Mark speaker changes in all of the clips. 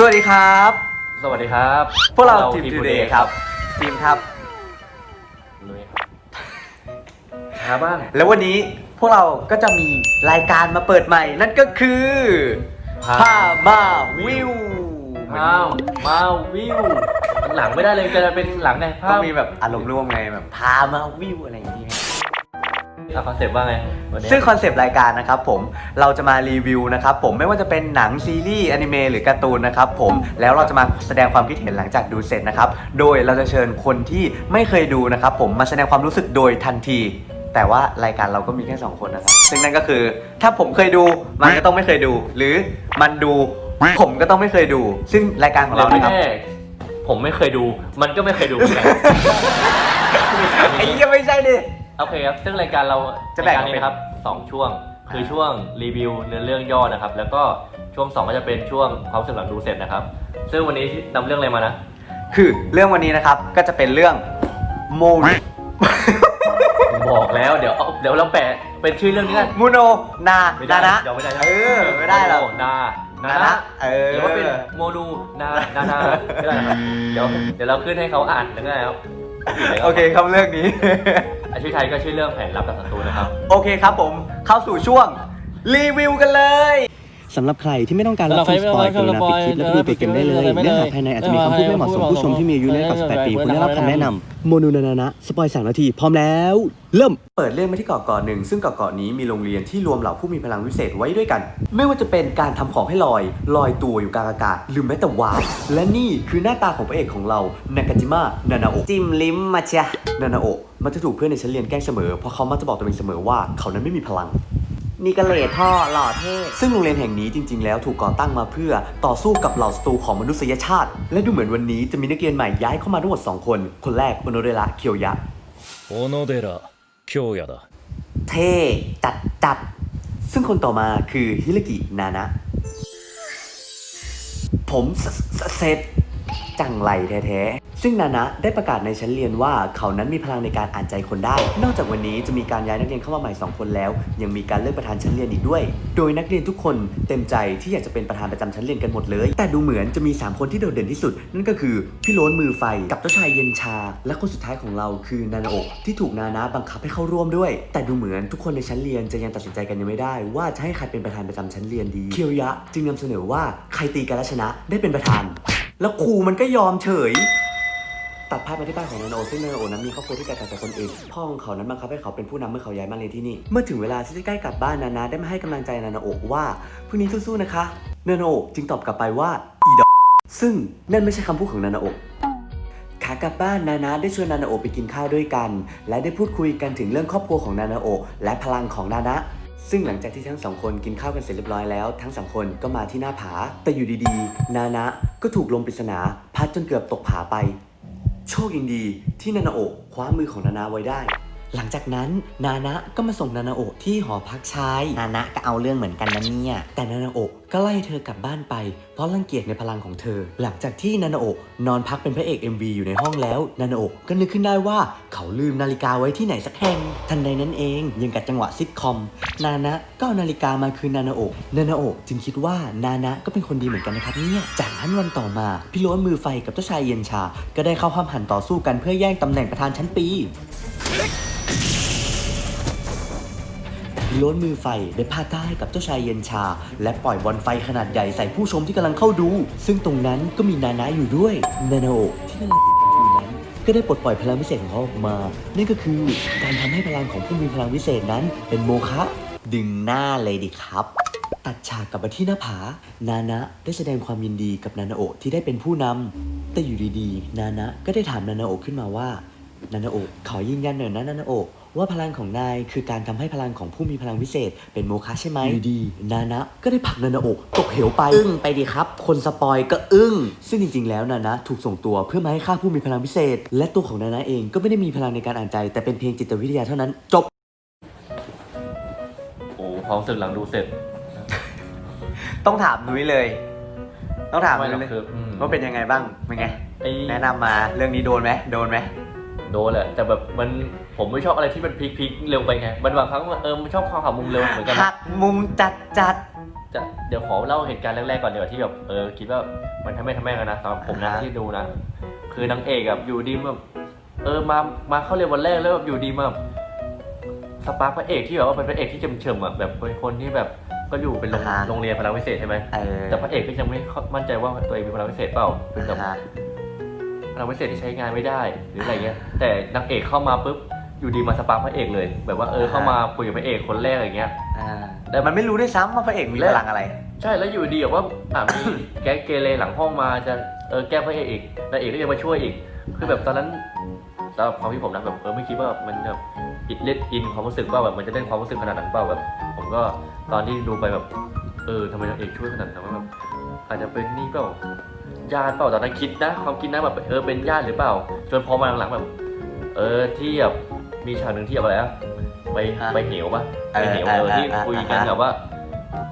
Speaker 1: สวัสดีครับ
Speaker 2: สวัสดีครับ
Speaker 1: พวกเราทีมทูเดย์ครับ ทีมครับ
Speaker 2: ลุยช้าบ้าง
Speaker 1: แล้ววันนี้พวกเราก็จะมีรายการมาเปิดใหม่ นั่นก็คือ
Speaker 2: พา
Speaker 1: พามาวิว
Speaker 2: มามาวิวหลังไม่ได้เลยจะเป็นหลังไงภา
Speaker 1: ต้อ
Speaker 2: พ
Speaker 1: งมีแบบอารมณ์ร่วมไงแบบพามาวิวอะไรอย่างนี้
Speaker 2: เอาคอนเซปต์ว่าไงวันนี้
Speaker 1: ซึ่งคอนเซปต์รายการนะครับผมเราจะมารีวิวนะครับผมไม่ว่าจะเป็นหนังซีรีส์อนิเมะหรือการ์ตูนนะครับผมแล้วเราจะมาแสดงความคิดเห็นหลังจากดูเสร็จนะครับโดยเราจะเชิญคนที่ไม่เคยดูนะครับผมมาแสดงความรู้สึกโดยทันที แต่ว่ารายการเราก็มีแค่สองคนนะครับซึ่งนั่นก็คือถ้าผมเคยดูมันก็ต้องไม่เคยดู หรือมันดูผมก็ต้องไม่เคยดู ซึ่งรายการของ
Speaker 2: เรา
Speaker 1: เรา
Speaker 2: ไม่
Speaker 1: นะครับ
Speaker 2: แน่ผมไม่เคยดู มันก็ไม่เคยดูเหมือนกัน
Speaker 1: ไอ้เหี้ยังไม่ใช่ดิ
Speaker 2: โอเคครับ ซึ่งรายการเรา
Speaker 1: จะแบ่ง
Speaker 2: รายการนี้นะครับสองช่วง คือช่วงรีวิวเนื้อเรื่องย่อนะครับ แล้วก็ช่วงสองก็จะเป็นช่วงความรู้สึกหลังดูเสร็จนะครับ ซึ่งวันนี้นำเรื่องอะไรมานะ
Speaker 1: คือเรื่องวันนี้นะครับก็จะเป็นเรื่องโม
Speaker 2: บอกแล้วเดี๋ยวเอาเดี๋ยวเราแปะเป็นชื่อเรื่องนี้กัน
Speaker 1: มูโนนา
Speaker 2: ไม่ได้
Speaker 1: นานะ
Speaker 2: เดี๋ยวไม่ได้
Speaker 1: เออไม่ได้หรอก
Speaker 2: โนานา
Speaker 1: นานะ
Speaker 2: นะ
Speaker 1: เออ
Speaker 2: หรือว่าเป็นโมนูนานานาไม่ได้นะครับเดี๋ยวเดี๋ยวเราขึ้นให้เขาอ่านแล้วก็ได้ครับ
Speaker 1: โอเคครับเรื่องนี้
Speaker 2: อะชื่อไทยก็ชื่อเรื่องแผนลับกับศัตรูนะครับ
Speaker 1: โอเคครับผมเข้าสู่ช่วงรีวิวกันเลย
Speaker 3: สำหรับใครที่ไม่ต้องการรับชม
Speaker 4: สำหรับ
Speaker 3: ส
Speaker 4: ใคร
Speaker 3: ปอย
Speaker 4: ไม่
Speaker 3: ก
Speaker 4: ต้อง
Speaker 3: รุ
Speaker 4: การ
Speaker 3: ณาปิดคลิปแล้วก็ดูไปกันได้เลย
Speaker 4: ไม่ได้
Speaker 3: เนื้อหาภายในอาจจะมีคำพูดไม่เหมาะสมผู้ชมที่มีอายุน้อยกว่า18ปีควรได้รับคำแนะนำโมนูนานะ สปอยสามนาที พร้อมแล้ว เริ่ม
Speaker 1: เปิดเรื่องมาที่เกาะเกาะหนึ่ง ซึ่งเกาะเกาะนี้มีโรงเรียนที่รวมเหล่าผู้มีพลังวิเศษไว้ด้วยกัน ไม่ว่าจะเป็นการทำของให้ลอย ลอยตัวอยู่กลางอากาศหรือแม้แต่วาวและนี่คือหน้าตาของพระเอกของเรานากาจิมะนานาโอะจิ้มลิ้มมาเชียนานาโอะมันจะถูกเพื่อนในชั้นเรียนแกล้งเสมอเพราะเขามักจะบอกตัวเองเสมอว่าเขานั้นไม่มีพลัง มีกระเลดพ่อหล่อเท่ซึ่งโรงเรียนแห่งนี้จริง ๆ แล้วถูกก่อตั้งมาเพื่อต่อสู้กับเหล่าศัตรูของมนุษยชาติ และดูเหมือนวันนี้จะมีนักเรียนใหม่ย้ายเข้ามาทั้งหมด2คน คนแรกโอนเดระเคียวยะ
Speaker 4: โอนเดระ
Speaker 1: เคียวยะเท่จัดจัดซึ่งคนต่อมาคือฮิรกินานะ ผมเสร็จ จังไรแท้ๆ ซึ่งนานะได้ประกาศในชั้นเรียนว่าเขานั้นมีพลังในการอ่านใจคนได้ นอกจากวันนี้จะมีการย้ายนักเรียนเข้ามาใหม่ 2 คนแล้ว ยังมีการเลือกประธานชั้นเรียนอีกด้วย โดยนักเรียนทุกคนเต็มใจที่อยากจะเป็นประธานประจำชั้นเรียนกันหมดเลย แต่ดูเหมือนจะมี 3 คนที่โดดเด่นที่สุด นั่นก็คือพี่โล้นมือไฟกับเจ้าชายเย็นชา และคนสุดท้ายของเราคือนานาโอะที่ถูกนานะบังคับให้เข้าร่วมด้วย แต่ดูเหมือนทุกคนในชั้นเรียนจะยังตัดสินใจกันยังไม่ได้ ว่าจะให้ใครเป็นประธานประจำชั้นเรียนดี เคียวยะ จึงนำเสนอว่าใครตีกันและชนะได้เป็นประธาน แล้วครูมันก็ยอมเฉย ตัดภาพมาที่บ้านของนานาโอซึ่งนานาโอนั้นมีครอบครัวที่แตกต่างจากคนอื่น พ่อของเขานั้นบังคับให้เขาเป็นผู้นำเมื่อเขาย้ายมาเรียนที่นี่ เมื่อถึงเวลาที่จะใกล้กลับบ้านนานาได้มาให้กำลังใจนานาโอว่าพรุ่งนี้สู้ๆนะคะนานาโอจึงตอบกลับไปว่าอีดอกซึ่งนั่นไม่ใช่คำพูดของนานาโอขากลับบ้านนานาได้ชวนนานาโอไปกินข้าวด้วยกัน และได้พูดคุยกันถึงเรื่องครอบครัวของนานาโอและพลังของนานะ ซึ่งหลังจากที่ทั้งสองคนกินข้าวกันเสร็จเรียบร้อยแล้ว ทั้งสองคนก็มาที่หน้าผา แต่อยู่ดีๆ นานะก็ถูกลมปริศนา พัดจนเกือบตกผาไป โชคยังดีที่นานาโอะคว้ามือของนานาไว้ได้ หลังจากนั้นนานะก็มาส่งนานาโอะที่หอพักชาย นานะก็เอาเรื่องเหมือนกันนะเนี่ย แต่นานาโอะก็ไล่เธอกลับบ้านไป เพราะรังเกียจในพลังของเธอ หลังจากที่นานาโอะนอนพักเป็นพระเอก MV อยู่ในห้องแล้ว นานาโอะก็นึกขึ้นได้ว่าเขาลืมนาฬิกาไว้ที่ไหนสักแห่ง ทันใดนั้นเองยังกับจังหวะซิทคอม นานะก็เอานาฬิกามาคืนนานาโอะนานาโอะจึงคิดว่านานะก็เป็นคนดีเหมือนกันนะครับเนี่ย จากนั้นวันต่อมาพี่ล้นมือไฟกับเจ้าชายเย็นชา ก็ได้เข้าห้ามหันต่อสู้กันเพื่อแย่งตำแหน่งประธานชั้นปี พี่โล้นมือไฟได้พาท่าให้กับเจ้าชายเย็นชา และปล่อยบอลไฟขนาดใหญ่ใส่ผู้ชมที่กำลังเข้าดู ซึ่งตรงนั้นก็มีนานะอยู่ด้วย นานาโอะที่กำลังติดอยู่นั้น ก็ได้ปลดปล่อยพลังวิเศษของเขาออกมา นั่นก็คือการทำให้พลังของผู้มีพลังวิเศษนั้น เป็นโมฆะดึงหน้าเลยดิครับตัดฉากกลับมาที่หน้าผา นานะได้แสดงความยินดีกับนานาโอะที่ได้เป็นผู้นำแต่อยู่ดีๆ นานะก็ได้ถามนานาโอะขึ้นมาว่า นานาโอะขอยืนยันหน่อยนะนานาโอะ ว่าพลังของนายคือการทำให้พลังของผู้มีพลังวิเศษ เป็นโมฆะใช่ไหมอยู่ดีๆนานะ ก็ได้ผลักนานาโอะตกเหวไปอึ้งไปดีครับ คนสปอยก็อึ้ง ซึ่งจริง ๆ แล้วนานะถูกส่งตัวเพื่อมาให้ฆ่าผู้มีพลังพิเศษ และตัวของนานะเองก็ไม่ได้มีพลังในการอ่านใจ แต่เป็นเพียงจิตวิทยาเท่านั้น จบ
Speaker 2: โอ้ความรู้สึกหลังดูเสร็จ
Speaker 1: ต้องถามนุ้ยเลย ต้องถาม
Speaker 2: ไม่
Speaker 1: นุ้
Speaker 2: หร
Speaker 1: ย
Speaker 2: อก
Speaker 1: เลย
Speaker 2: คืออืม
Speaker 1: ว่าเป็นยังไงบ้างเป็นไง
Speaker 2: ไอ้
Speaker 1: แนะนำมาเรื่องนี้โดนไหมโดนไหม
Speaker 2: โดนแหละแต่แบบมันผมไม่ชอบอะไรที่มันพลิกพลิกๆเร็วไปไงมันบางครั้งมันเออมันชอบความหักมุมเร็วเหมือนกัน
Speaker 1: หั
Speaker 2: นะ
Speaker 1: กมุมจัดจัด
Speaker 2: จะเดี๋ยวขอเล่าเหตุการณ์แรกๆก่อนเดี๋ยวาที่แบบเออคิดว่ามันทำแม่ทำแม่กันนะสำหรับผมนะ
Speaker 1: อ่าฮะ
Speaker 2: ที่ดูนะคือนางเอกแบบอยู่ดีแบบเออมามาเข้าเรียนวันแรกแล้วแบบอยู่ดีมาแบบสปาร์คพระเอกที่แบบว่าเป็นพระเอกที่เฉมๆอะแบบเป็นคนที่แบบก็อยู่เป็นโรง
Speaker 1: อ่าฮะ
Speaker 2: โรงเรียนพลังวิเศษใช่ไหม
Speaker 1: เออ
Speaker 2: แต่พระเอกก็ยังไม่มั่นใจว่าตัวเองมีพลังวิเศษเปล่าเป็นแบบ
Speaker 1: อ่าฮะ
Speaker 2: พลังวิเศษที่ใช้งานไม่ได้หรืออะไรเงี้ยแต่นางเอกเข้ามาปุ๊บอยู่ดีมาสปาร์คพระเอกเลย แบบว่าเออเข้ามาคุยกับพระเอกคนแรกอะไรเงี้ย
Speaker 1: อ่าแต่มันไม่รู้ด้วยซ้ำว่าพระเอกมีพลังอะไร
Speaker 2: ใช่แล้วอยู่ดีแบบว่าอะมีแก๊งเกเรหลังห้องมาจะเออแกล้งพระเอกอีกนางเอกก็ยังมาช่วยอีก คือแบบตอนนั้นสำหรับความที่ผมนะแบบเออไม่คิดว่ามันจะอินเล่นอินความรู้สึกว่าแบบมันจะเล่นความรู้สึกขนาดนั้นเปล่าแบบ ผมก็ตอนที่ดูไปแบบเออทำไมนางเอกช่วยขนาดนั้นว่าแบบอาจจะเป็นนี่เปล่า ญาติเปล่าตอนนั้นคิดนะความคิดนะแบบเออเป็นญาติหรือเปล่า จนพอมาหลังๆแบบเออที่แบบมีฉากหนึ่งที่แบบอะไรอะไป
Speaker 1: ฮะ
Speaker 2: ไปเหวปะ
Speaker 1: เอ
Speaker 2: ไป
Speaker 1: อ
Speaker 2: เหว
Speaker 1: เออ
Speaker 2: เออที่
Speaker 1: เออ
Speaker 2: คุยกัน
Speaker 1: เออ
Speaker 2: แบบว่า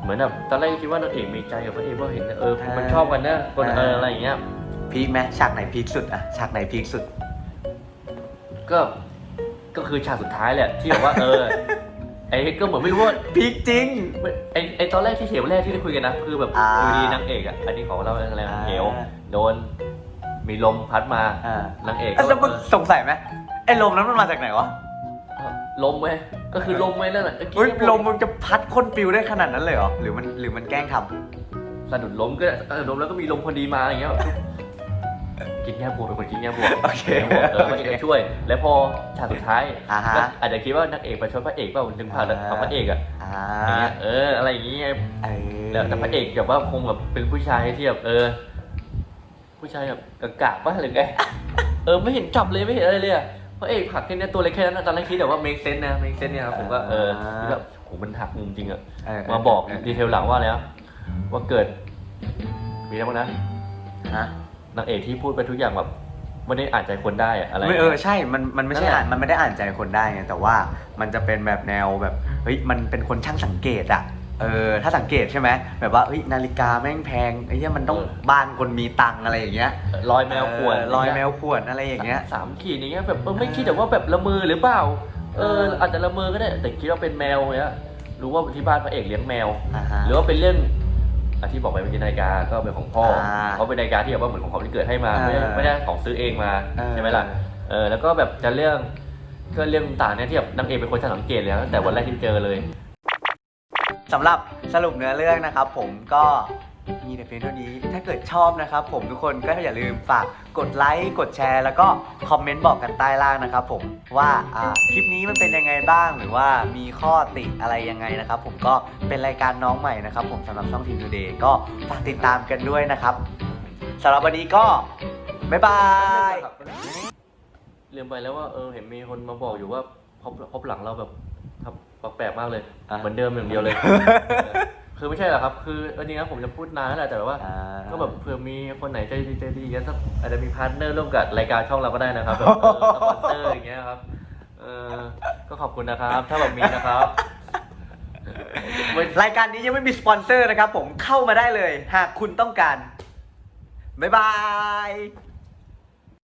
Speaker 2: เหมือนแบบตอนแรกคิดว่านางเอกมีใจกับพระเอกเพราะเห็นเออ
Speaker 1: เออ
Speaker 2: มันชอบกันนะคน
Speaker 1: เออ
Speaker 2: เออ อะไรอย่างเงี้ย
Speaker 1: พีคไหมฉากไหนพีคสุดอะฉากไหนพีคสุด
Speaker 2: ก็ก็คือฉากสุดท้ายแหละที่แบบว่าเออ ไอ้ก็เหมือนไม่รู้ว่า
Speaker 1: พีคจริง
Speaker 2: ไอ้ไอ้ตอนแรกที่เหวแรกที่ได้คุยกันนะ คือแบบ
Speaker 1: อ่า
Speaker 2: อยู่ดีนางเอกอะอันนี้ของเราอะไรนะเหว
Speaker 1: อ่า
Speaker 2: โดนมีลมพัดมา
Speaker 1: อ่านา
Speaker 2: งเอก
Speaker 1: แล้ว
Speaker 2: ก็
Speaker 1: มึงสงสัยไหมไอ้ลมนั้นมันมาจากไหนวะ
Speaker 2: เออลมไหมก็คือลมไหมนั่นแหละ
Speaker 1: เฮ้ยลมมันจะพัดคนปิวได้ขนาดนั้นเลยเหรอหรือมันหรือมันแกล้งท
Speaker 2: สะดุดล้มก็เออล้มแล้วก็มีลมพอดีมาอย่างเงี้ย แบบคิดแง่บวกเป็นคนคิดแง่บวกำ
Speaker 1: โอเค
Speaker 2: แง่บวกเออพระเอกก็ช่วย แล้วพอฉากสุดท้าย
Speaker 1: อ่าฮะ
Speaker 2: ก็อาจจะคิดว่านางเอกไปช่วยพระเอกเปล่าถึงผ่านเอาพระเอกอะ
Speaker 1: อ่า
Speaker 2: อย่างเงี้ยเอออะไรอย่างเงี้ย
Speaker 1: เออ
Speaker 2: แล้วแต่พระเอกแบบว่าคงแบบเป็นผู้ชายที่แบบเออ ผู้ชายแบบกะกะป่ะหรือไงเออไม่เห็นจับเลยไม่เห็นอะไรเลยอะพระเอกผลักแค่เนี้ยตัวเล็กแค่นั้นนะตอนแรกคิดแต่ว่า make sense นะ make sense เนี่ยครับผมก็เออคิดแบบโหมันหักมุมจริงอะ
Speaker 1: เเมา
Speaker 2: บอก
Speaker 1: เดี
Speaker 2: เทลหลังว่าแล้ว ว่าเกิด มีอะไรบ้างนะ
Speaker 1: ฮะ
Speaker 2: นางเอกที่พูดไปทุกอย่างแบบไม่ได้อ่านใจคนได้อะอะไร
Speaker 1: ไม่เออใช่ มันมันไม่ใช่
Speaker 2: นั่นแหละ
Speaker 1: อ่านมันไม่ได้อ่านใจคนได้ไงแต่ว่ามันจะเป็นแบบแนวแบบเฮ้ยมันเป็นคนช่างสังเกตอะเออถ้าสังเกตใช่ไหมแบบว่าเฮ้ยนาฬิกาแม่งแพงไอ้เนี้ยมันต้องบ้านคนมีตังค์อะไรอย่างเงี้ย
Speaker 2: รอยแมวขวด
Speaker 1: เออรอยแมวขวดอะไรอย่างเงี้ย
Speaker 2: สามขีดอย่างเงี้ยแบบเออไม่คิดแต่ว่าแบบละเมอหรือเปล่า เอออาจจะละเมอก็ได้แต่คิดว่าเป็นแมวเนี้ยรู้ว่าที่บ้านพระเอกเลี้ยงแมว
Speaker 1: อ่าฮะ
Speaker 2: หรือว่าเป็นเรื่อง อะที่บอกไปเมื่อกี้นาฬิกาก็เป็นของพ่อ
Speaker 1: อ่า
Speaker 2: เขาเป็นนาฬิกาที่แบบว่าเหมือนของเขาที่เกิดให้มาไม่ได้
Speaker 1: เออ
Speaker 2: ไม่ได้ของซื้อเองมา
Speaker 1: เออ
Speaker 2: ใช่ไหมล่ะเออแล้วก็แบบจะเรื่องก็เรื่องต่างเนี่ยที่แบบนางเอกเป็นคนช่างสังเกตเลยนะตั้งแต่วันแรกที่เจอเลย
Speaker 1: สำหรับสรุปเนื้อเรื่องนะครับผมก็ มีแต่เพียงเท่านี้ ถ้าเกิดชอบนะครับ ผมทุกคนก็อย่าลืมฝากกดไลค์กดแชร์ แล้วก็คอมเมนต์บอกกันใต้ล่างนะครับ ผมว่าอ่าคลิปนี้มันเป็นยังไงบ้างหรือว่ามีข้อติอะไรยังไงนะครับ ผมก็เป็นรายการน้องใหม่นะครับ ผมสำหรับช่องทีมทูเดย์ก็ฝากติดตามกันด้วยนะครับสำหรับวันนี้ก็บ๊ายบาย
Speaker 2: ลืมไปแล้วว่าเออเห็นมีคนมาบอกอยู่ว่าพบพบหลังเราแบบทำแปลกๆมากเลย
Speaker 1: อะ
Speaker 2: เหมือนเดิมอย่างเดียวเลย คือไม่ใช่หรอกครับ คือเออจริงๆผมจะพูดนานแล้วแหละแต่ว่า
Speaker 1: อ่า
Speaker 2: ก็แบบเผื่อมีคนไหนใจดีใจดีกันสักอาจจะมีพาร์ทเนอร์ร่วมกับรายการช่องเราก็ได้นะครับแบบเออสปอนเซอร์อย่างเงี้ยครับเออก็ขอบคุณนะครับ ถ้าแบบมีนะครับไม่
Speaker 1: รายการนี้ยังไม่มีสปอนเซอร์นะครับผมเข้ามาได้เลย หากคุณต้องการ บ๊ายบาย